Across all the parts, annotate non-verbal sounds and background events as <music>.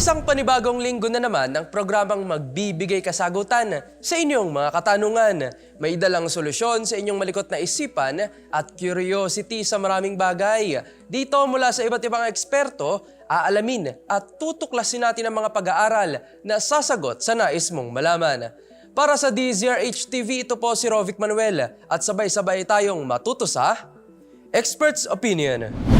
Isang panibagong linggo na naman ng programang magbibigay kasagutan sa inyong mga katanungan. May dalang solusyon sa inyong malikot na isipan at curiosity sa maraming bagay. Dito mula sa iba't ibang eksperto, aalamin at tutuklasin natin ang mga pag-aaral na sasagot sa nais mong malaman. Para sa DZRH TV, ito po si Rovic Manuel at sabay-sabay tayong matuto sa Expert's Opinion.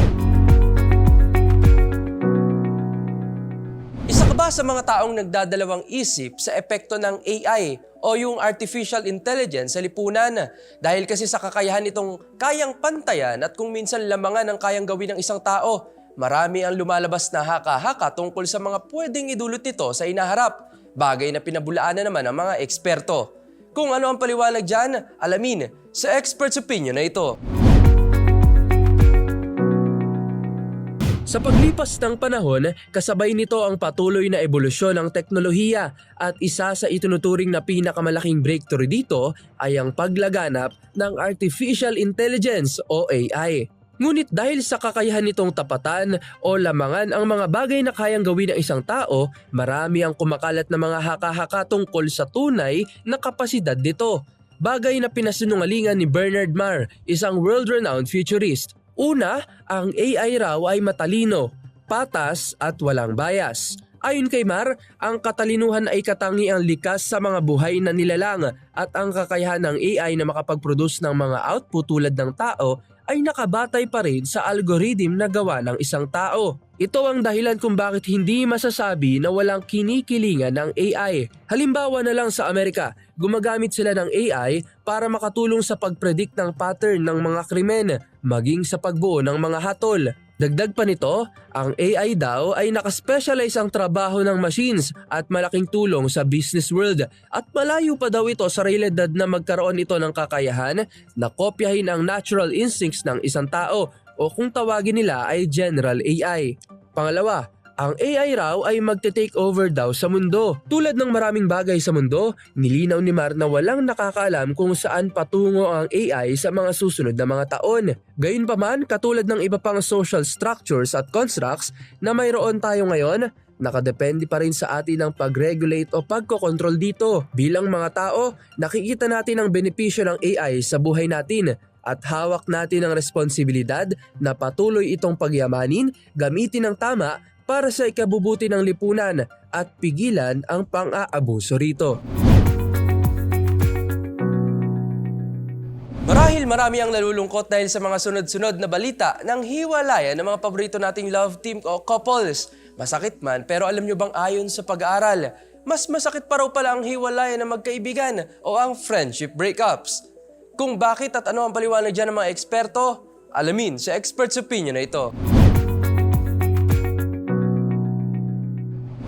Isa ka ba sa mga taong nagdadalawang isip sa epekto ng AI o yung artificial intelligence sa lipunan? Dahil kasi sa kakayahan nitong kayang pantayan at kung minsan lamangan ang kayang gawin ng isang tao, marami ang lumalabas na haka-haka tungkol sa mga pwedeng idulot nito sa inaharap. Bagay na pinabulaan na naman ng mga eksperto. Kung ano ang paliwanag dyan, alamin sa expert's opinion na ito. Sa paglipas ng panahon, kasabay nito ang patuloy na ebolusyon ng teknolohiya at isa sa itunuturing na pinakamalaking breakthrough dito ay ang paglaganap ng Artificial Intelligence o AI. Ngunit dahil sa kakayahan nitong tapatan o lamangan ang mga bagay na kayang gawin ng isang tao, marami ang kumakalat na mga haka-haka tungkol sa tunay na kapasidad nito. Bagay na pinasinungalingan ni Bernard Marr, isang world-renowned futurist. Una, ang AI raw ay matalino, patas at walang bias. Ayon kay Mar, ang katalinuhan ay katangiang likas sa mga buhay na nilalang at ang kakayahan ng AI na makapag-produce ng mga output tulad ng tao ay nakabatay pa rin sa algorithm na gawa ng isang tao. Ito ang dahilan kung bakit hindi masasabi na walang kinikilingan ng AI. Halimbawa na lang sa Amerika, gumagamit sila ng AI para makatulong sa pag-predict ng pattern ng mga krimen, maging sa pagbuo ng mga hatol. Dagdag pa nito, ang AI daw ay nakaspecialize ang trabaho ng machines at malaking tulong sa business world at malayo pa daw ito sa realidad na magkaroon ito ng kakayahan na kopyahin ang natural instincts ng isang tao o kung tawagin nila ay general AI. Pangalawa, ang AI raw ay magte-take over daw sa mundo. Tulad ng maraming bagay sa mundo, nilinaw ni Mar na walang nakakaalam kung saan patungo ang AI sa mga susunod na mga taon. Gayunpaman, katulad ng iba pang social structures at constructs na mayroon tayo ngayon, nakadepende pa rin sa atin ang pag-regulate o pagkokontrol dito. Bilang mga tao, nakikita natin ang benepisyo ng AI sa buhay natin at hawak natin ang responsibilidad na patuloy itong pagyamanin, gamitin ng tama para sa ikabubuti ng lipunan at pigilan ang pang-aabuso rito. Marahil marami ang nalulungkot dahil sa mga sunod-sunod na balita ng hiwalayan ng mga paborito nating love team o couples. Masakit man pero alam nyo bang ayon sa pag-aaral, mas masakit pa raw pala ang hiwalayan ng magkaibigan o ang friendship breakups. Kung bakit at ano ang paliwanag dyan ng mga eksperto, alamin sa expert's opinion na ito.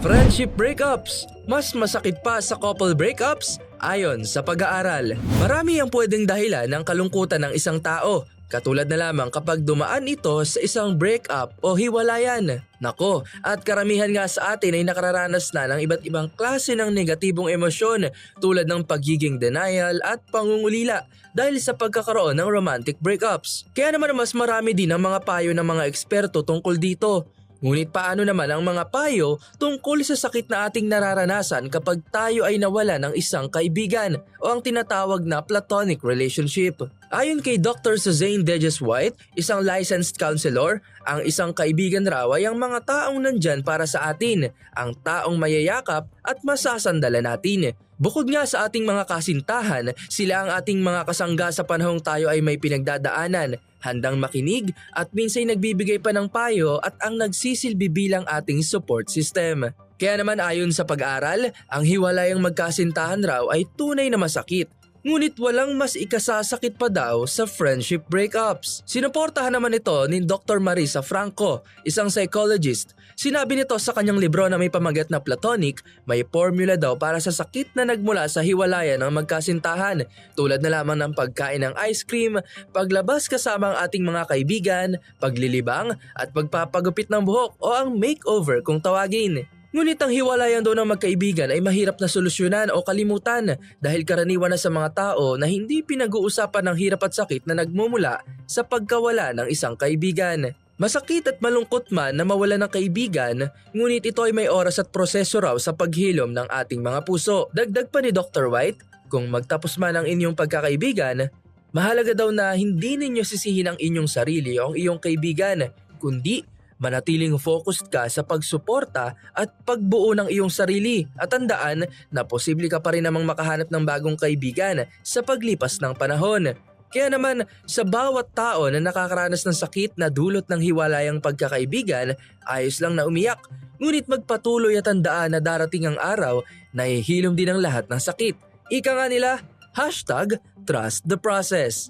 Friendship breakups. Mas masakit pa sa couple breakups? Ayon sa pag-aaral, marami ang pwedeng dahilan ng kalungkutan ng isang tao. Katulad na lamang kapag dumaan ito sa isang breakup o hiwalayan. Nako, at karamihan nga sa atin ay nakararanas na ng iba't ibang klase ng negatibong emosyon tulad ng pagiging denial at pangungulila dahil sa pagkakaroon ng romantic breakups. Kaya naman mas marami din ang mga payo ng mga eksperto tungkol dito. Ngunit paano naman ang mga payo tungkol sa sakit na ating nararanasan kapag tayo ay nawala ng isang kaibigan o ang tinatawag na platonic relationship? Ayon kay Dr. Suzanne Dejes White, isang licensed counselor, ang isang kaibigan raw ay ang mga taong nandyan para sa atin, ang taong mayayakap at masasandala natin. Bukod nga sa ating mga kasintahan, sila ang ating mga kasangga sa panahong tayo ay may pinagdadaanan, handang makinig at minsay nagbibigay pa ng payo at ang nagsisilbi bilang ating support system. Kaya naman ayon sa pag-aaral, ang hiwalayang magkasintahan raw ay tunay na masakit. Ngunit walang mas ikasasakit pa daw sa friendship breakups. Sinuportahan naman ito ni Dr. Marisa Franco, isang psychologist. Sinabi nito sa kanyang libro na may pamagat na platonic, may formula daw para sa sakit na nagmula sa hiwalayan ng magkasintahan. Tulad na lamang ng pagkain ng ice cream, paglabas kasama ang ating mga kaibigan, paglilibang, at pagpapagupit ng buhok o ang makeover kung tawagin. Ngunit ang hiwalayan daw ng magkaibigan ay mahirap na solusyonan o kalimutan dahil karaniwan na sa mga tao na hindi pinag-uusapan ng hirap at sakit na nagmumula sa pagkawala ng isang kaibigan. Masakit at malungkot man na mawala ng kaibigan, ngunit ito ay may oras at proseso raw sa paghilom ng ating mga puso. Dagdag pa ni Dr. White, kung magtapos man ang inyong pagkakaibigan, mahalaga daw na hindi ninyo sisihin ang inyong sarili o ang iyong kaibigan, kundi manatiling focused ka sa pagsuporta at pagbuo ng iyong sarili at tandaan na posible ka pa rin namang makahanap ng bagong kaibigan sa paglipas ng panahon. Kaya naman sa bawat tao na nakakaranas ng sakit na dulot ng hiwalayang pagkakaibigan, ayos lang na umiyak. Ngunit magpatuloy at tandaan na darating ang araw na ihilom din ang lahat ng sakit. Ika nga nila, hashtag trust the process.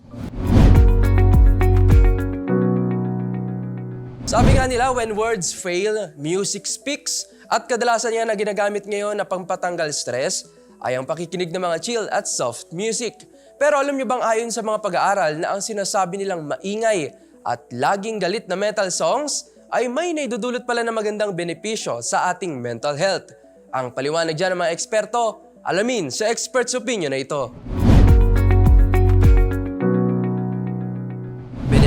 Sabi nga nila, when words fail, music speaks. At kadalasan yan na ginagamit ngayon na pangpatanggal stress ay ang pakikinig ng mga chill at soft music. Pero alam nyo bang ayon sa mga pag-aaral na ang sinasabi nilang maingay at laging galit na metal songs ay may naidudulot pala na magandang benepisyo sa ating mental health. Ang paliwanag dyan ng mga eksperto, alamin sa expert's opinion na ito.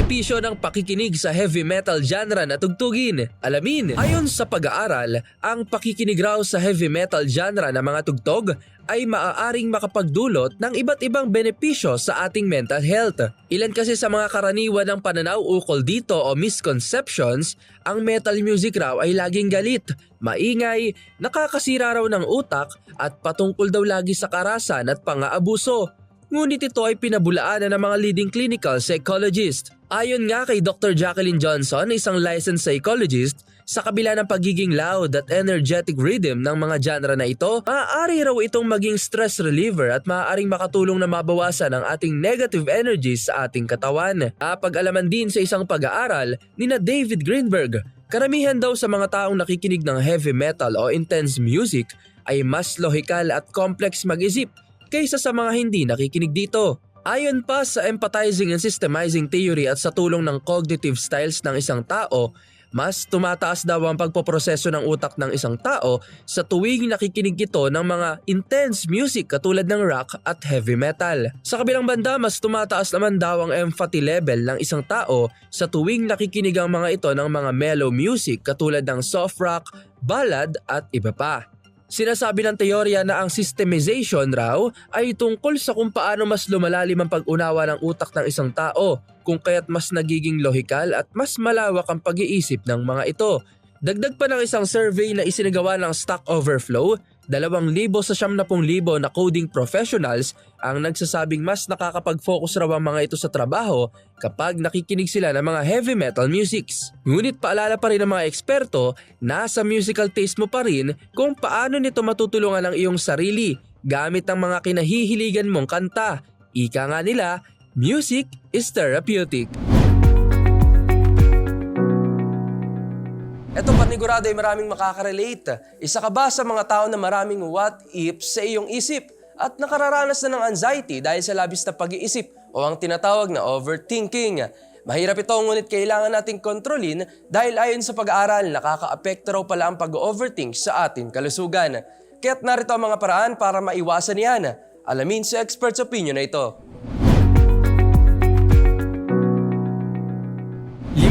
Benepisyo ng pakikinig sa heavy metal genre na tugtugin. Alamin, ayon sa pag-aaral, ang pakikinig raw sa heavy metal genre na mga tugtog ay maaaring makapagdulot ng iba't ibang benepisyo sa ating mental health. Ilan kasi sa mga karaniwan ng pananaw ukol dito o misconceptions, ang metal music raw ay laging galit, maingay, nakakasira raw ng utak at patungkol daw lagi sa karasan at pang-aabuso. Ngunit ito ay pinabulaanan ng mga leading clinical psychologist. Ayon nga kay Dr. Jacqueline Johnson, isang licensed psychologist, sa kabila ng pagiging loud at energetic rhythm ng mga genre na ito, maaari raw itong maging stress reliever at maaaring makatulong na mabawasan ang ating negative energies sa ating katawan. Napag-alaman din sa isang pag-aaral ni na David Greenberg, karamihan daw sa mga taong nakikinig ng heavy metal o intense music ay mas lohikal at complex mag-isip kaysa sa mga hindi nakikinig dito. Ayon pa sa empathizing and systemizing theory at sa tulong ng cognitive styles ng isang tao, mas tumataas daw ang pagpoproseso ng utak ng isang tao sa tuwing nakikinig ito ng mga intense music katulad ng rock at heavy metal. Sa kabilang banda, mas tumataas naman daw ang empathy level ng isang tao sa tuwing nakikinig ang mga ito ng mga mellow music katulad ng soft rock, ballad at iba pa. Sinasabi ng teorya na ang systemization raw ay tungkol sa kung paano mas lumalalim ang pag-unawa ng utak ng isang tao, kung kaya't mas nagiging lohikal at mas malawak ang pag-iisip ng mga ito. Dagdag pa ng isang survey na isinagawa ng Stack Overflow, 2,000 sa 70,000 na coding professionals ang nagsasabing mas nakakapag-focus raw ang mga ito sa trabaho kapag nakikinig sila ng mga heavy metal musics. Ngunit paalala pa rin ng mga eksperto, nasa musical taste mo pa rin kung paano nito matutulungan ang iyong sarili gamit ang mga kinahihiligan mong kanta. Ika nga nila, music is therapeutic. Ito panigurado ay maraming makaka-relate. Isa ka ba sa mga tao na maraming what if sa iyong isip at nakararanas na ng anxiety dahil sa labis na pag-iisip o ang tinatawag na overthinking? Mahirap ito ngunit kailangan nating kontrolin dahil ayon sa pag-aaral nakaka-apekto raw pala ang pag-overthink sa ating kalusugan. Kaya't narito ang mga paraan para maiwasan yan. Alamin sa expert's opinion na ito.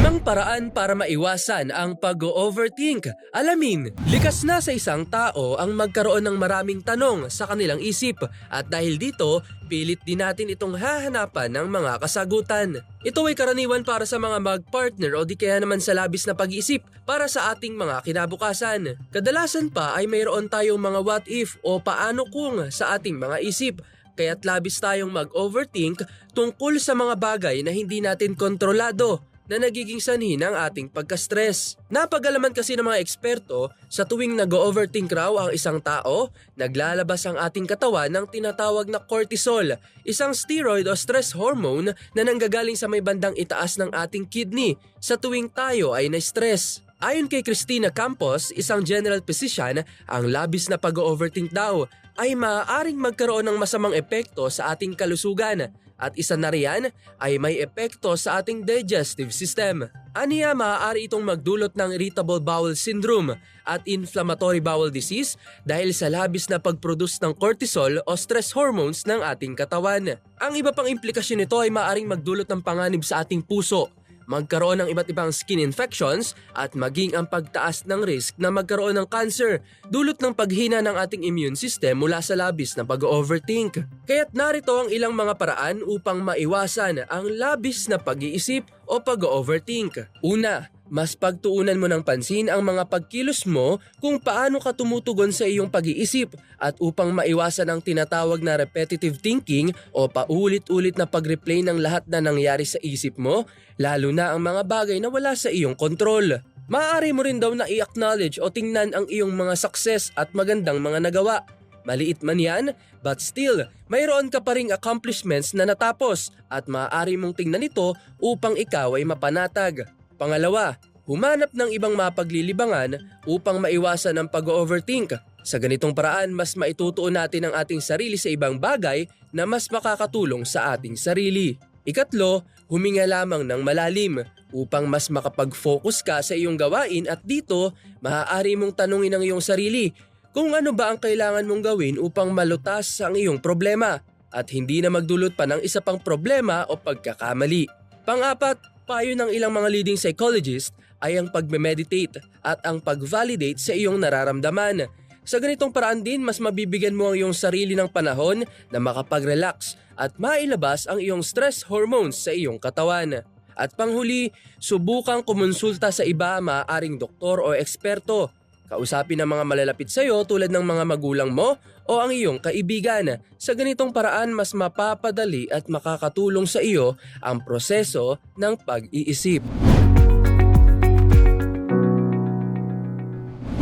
Limang paraan para maiwasan ang pag-overthink. Alamin, likas na sa isang tao ang magkaroon ng maraming tanong sa kanilang isip at dahil dito, pilit din natin itong hahanapan ng mga kasagutan. Ito ay karaniwan para sa mga mag-partner o di kaya naman sa labis na pag-iisip para sa ating mga kinabukasan. Kadalasan pa ay mayroon tayong mga what if o paano kung sa ating mga isip kaya't labis tayong mag-overthink tungkol sa mga bagay na hindi natin kontrolado na nagiging sanhi ng ating pagka-stress. Napagalaman kasi ng mga eksperto, sa tuwing nag-overthink raw ang isang tao, naglalabas ang ating katawan ng tinatawag na cortisol, isang steroid o stress hormone na nanggagaling sa may bandang itaas ng ating kidney sa tuwing tayo ay na-stress. Ayon kay Christina Campos, isang general physician, ang labis na pag-overthink daw ay maaaring magkaroon ng masamang epekto sa ating kalusugan at isa na riyan ay may epekto sa ating digestive system. Aniya maaari itong magdulot ng irritable bowel syndrome at inflammatory bowel disease dahil sa labis na pag-produce ng cortisol o stress hormones ng ating katawan. Ang iba pang implikasyon nito ay maaaring magdulot ng panganib sa ating puso, magkaroon ng iba't ibang skin infections at maging ang pagtaas ng risk na magkaroon ng cancer dulot ng paghina ng ating immune system mula sa labis na pag-overthink. Kaya't narito ang ilang mga paraan upang maiwasan ang labis na pag-iisip o pag-overthink. Una, mas pagtuunan mo ng pansin ang mga pagkilos mo kung paano ka tumutugon sa iyong pag-iisip at upang maiwasan ang tinatawag na repetitive thinking o paulit-ulit na pag-replay ng lahat na nangyari sa isip mo, lalo na ang mga bagay na wala sa iyong kontrol. Maaari mo rin daw na i-acknowledge o tingnan ang iyong mga success at magandang mga nagawa. Maliit man yan, but still, mayroon ka pa ring accomplishments na natapos at maaari mong tingnan ito upang ikaw ay mapanatag. Pangalawa, humanap ng ibang mapaglilibangan upang maiwasan ang pag-overthink. Sa ganitong paraan, mas maitutuon natin ang ating sarili sa ibang bagay na mas makakatulong sa ating sarili. Ikatlo, huminga lamang ng malalim upang mas makapag-focus ka sa iyong gawain at dito, maaari mong tanungin ang iyong sarili kung ano ba ang kailangan mong gawin upang malutas ang iyong problema at hindi na magdulot pa ng isa pang problema o pagkakamali. Pang-apat, payo ng ilang mga leading psychologist ay ang pagme-meditate at ang pag-validate sa iyong nararamdaman. Sa ganitong paraan din, mas mabibigyan mo ang iyong sarili ng panahon na makapag-relax at mailabas ang iyong stress hormones sa iyong katawan. At panghuli, subukang kumonsulta sa iba maaaring doktor o eksperto. Kausapin ang mga malalapit sa iyo tulad ng mga magulang mo o ang iyong kaibigan. Sa ganitong paraan, mas mapapadali at makakatulong sa iyo ang proseso ng pag-iisip.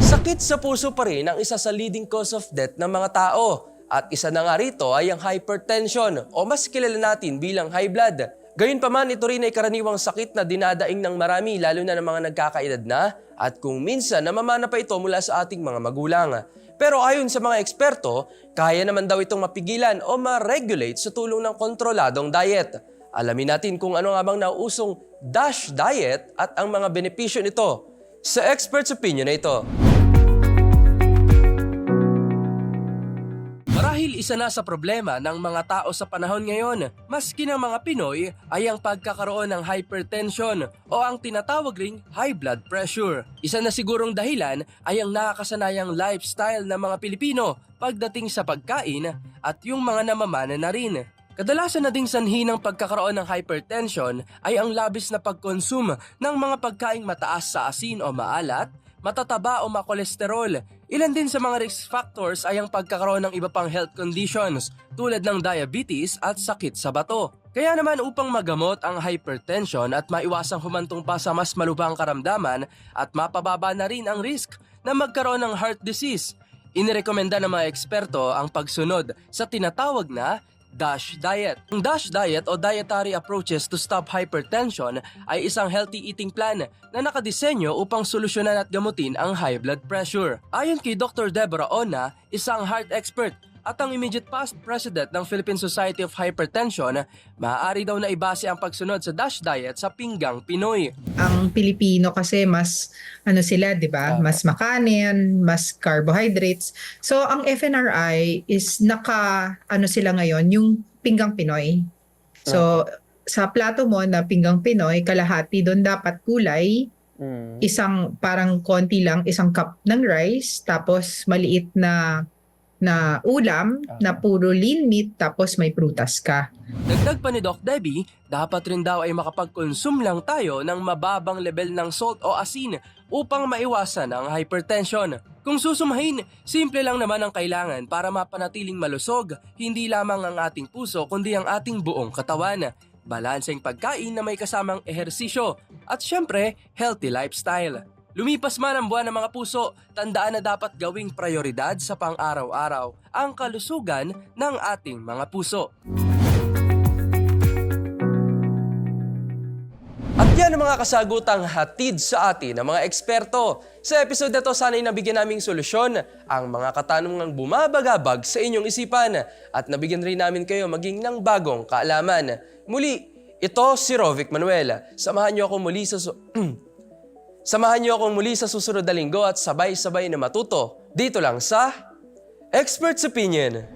Sakit sa puso pa rin ang isa sa leading cause of death ng mga tao. At isa na nga rito ay ang hypertension o mas kilala natin bilang high blood. Gayunpaman, ito rin ay karaniwang sakit na dinadaing ng marami lalo na ng mga nagkakaedad na at kung minsan namamana pa ito mula sa ating mga magulang. Pero ayon sa mga eksperto, kaya naman daw itong mapigilan o ma-regulate sa tulong ng kontroladong diet. Alamin natin kung ano nga bang nauusong DASH diet at ang mga benepisyo nito sa expert's opinion na ito. Isa na sa problema ng mga tao sa panahon ngayon, maski ng mga Pinoy, ay ang pagkakaroon ng hypertension o ang tinatawag ring high blood pressure. Isa na sigurong dahilan ay ang nakakasanayang lifestyle ng mga Pilipino pagdating sa pagkain at yung mga namamana na rin. Kadalasan na ding sanhi ng pagkakaroon ng hypertension ay ang labis na pagkonsume ng mga pagkaing mataas sa asin o maalat, matataba o makolesterol. Ilan din sa mga risk factors ay ang pagkakaroon ng iba pang health conditions tulad ng diabetes at sakit sa bato. Kaya naman upang magamot ang hypertension at maiwasang humantong pa sa mas malubhang karamdaman at mapababa na rin ang risk na magkaroon ng heart disease, inirekomenda ng mga eksperto ang pagsunod sa tinatawag na DASH diet. Ang DASH diet o Dietary Approaches to Stop Hypertension ay isang healthy eating plan na nakadisenyo upang solusyonan at gamutin ang high blood pressure. Ayon kay Dr. Deborah Ona, isang heart expert at ang immediate past president ng Philippine Society of Hypertension, maaari daw na ibase ang pagsunod sa DASH diet sa pinggang Pinoy. ang Pilipino kasi mas ano sila, 'di ba? Tama. Mas makanin, mas carbohydrates. So ang FNRI is naka ano sila ngayon, yung pinggang Pinoy. So sa plato mo na pinggang Pinoy, kalahati doon dapat gulay, isang parang konti lang, isang cup ng rice, tapos maliit na na ulam na puro lean meat tapos may prutas ka. Dagdag pa ni Doc Debbie, dapat rin daw ay makapag-consume lang tayo ng mababang level ng salt o asin upang maiwasan ang hypertension. Kung susumahin, simple lang naman ang kailangan para mapanatiling malusog, hindi lamang ang ating puso kundi ang ating buong katawan. Balanseng pagkain na may kasamang ehersisyo at syempre, healthy lifestyle. Lumipas man ang buwan ng mga puso, tandaan na dapat gawing prioridad sa pang-araw-araw ang kalusugan ng ating mga puso. At yan ang mga kasagutang hatid sa atin ng mga eksperto. Sa episode na to, sana'y nabigyan naming solusyon ang mga katanungang bumabagabag sa inyong isipan at nabigyan rin namin kayo maging ng bagong kaalaman. Muli, ito si Rovic Manuel. Samahan niyo ako muli sa... su- <clears throat> Samahan niyo akong muli sa susunod na linggo at sabay-sabay na matuto dito lang sa Expert's Opinion.